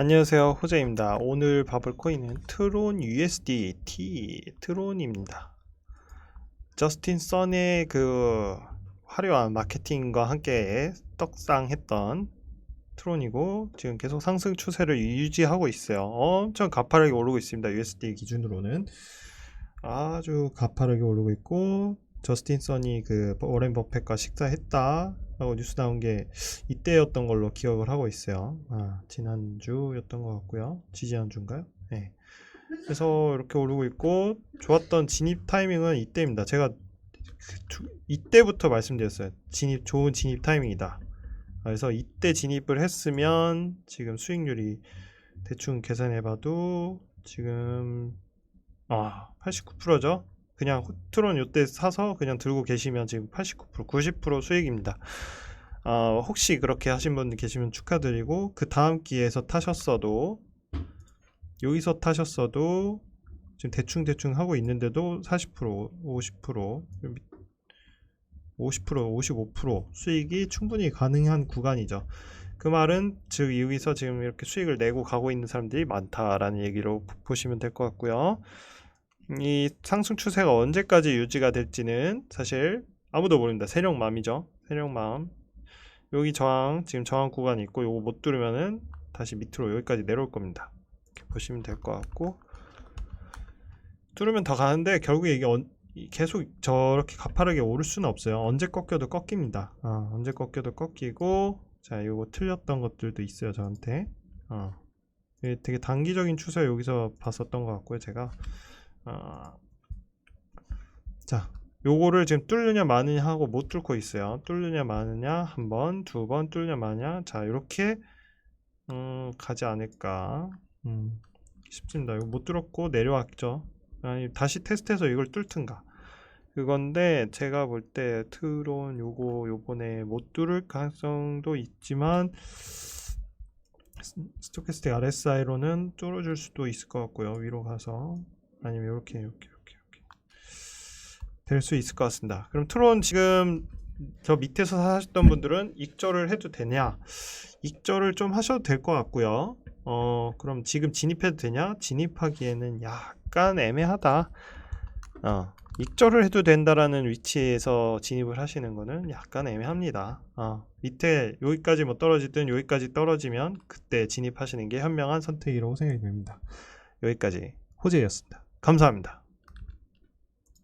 안녕하세요 호재입니다. 오늘 봐볼 코인은 트론 USDT 트론입니다. 저스틴 선의 그 화려한 마케팅과 함께 떡상했던 트론이고 지금 계속 상승 추세를 유지하고 있어요. 엄청 가파르게 오르고 있습니다 USD 기준으로는. 아주 가파르게 오르고 있고 저스틴 선이 그 워렌 버핏과 식사했다 라고 뉴스 나온 게 이때였던 걸로 기억을 하고 있어요. 아, 지난주였던 것 같고요. 지지난주인가요? 네. 그래서 이렇게 오르고 있고 좋았던 진입 타이밍은 이때입니다. 제가 두- 이때부터 말씀드렸어요. 진입 좋은 진입 타이밍이다. 그래서 이때 진입을 했으면 지금 수익률이 대충 계산해봐도 지금 아 89%죠. 그냥 호트론 요때 사서 그냥 들고 계시면 지금 89% 90% 수익입니다. 아, 혹시 그렇게 하신 분 계시면 축하드리고 그 다음 기회에서 타셨어도 여기서 타셨어도 지금 대충 대충 하고 있는데도 40% 50% 50% 55% 수익이 충분히 가능한 구간이죠. 그 말은 즉 여기서 지금 이렇게 수익을 내고 가고 있는 사람들이 많다라는 얘기로 보시면 될 것 같고요. 이 상승 추세가 언제까지 유지가 될지는 사실 아무도 모릅니다. 세력맘이죠. 세력맘. 여기 저항 지금 저항 구간이 있고 요거 못 뚫으면은 다시 밑으로 여기까지 내려올 겁니다. 이렇게 보시면 될 것 같고 뚫으면 더 가는데 결국에 이게 언- 이- 계속 저렇게 가파르게 오를 수는 없어요. 언제 꺾여도 꺾입니다. 아, 언제 꺾여도 꺾이고 자 요거 틀렸던 것들도 있어요 저한테. 어. 되게 단기적인 추세 여기서 봤었던 것 같고요 제가. 아, 자, 요거를 지금 뚫느냐 마느냐 하고 못 뚫고 있어요. 뚫느냐 마느냐 한 번, 두 번 뚫느냐 마느냐. 자, 이렇게 음, 가지 않을까. 음, 싶습니다. 이거 못 뚫었고 내려왔죠. 아니, 다시 테스트해서 이걸 뚫든가. 그건데 제가 볼 때 트론 요거 요번에 못 뚫을 가능성도 있지만 스- 스토캐스틱 RSI로는 뚫어줄 수도 있을 것 같고요. 위로 가서 아니면 이렇게 이렇게 이렇게 이렇게 될 수 있을 것 같습니다. 그럼 트론 지금 저 밑에서 사셨던 분들은 익절을 해도 되냐? 익절을 좀 하셔도 될 것 같고요. 어 그럼 지금 진입해도 되냐? 진입하기에는 약간 애매하다. 어 익절을 해도 된다라는 위치에서 진입을 하시는 거는 약간 애매합니다. 어 밑에 여기까지 뭐 떨어지든 여기까지 떨어지면 그때 진입하시는 게 현명한 선택이라고 생각이 됩니다. 여기까지 호재였습니다. 감사합니다.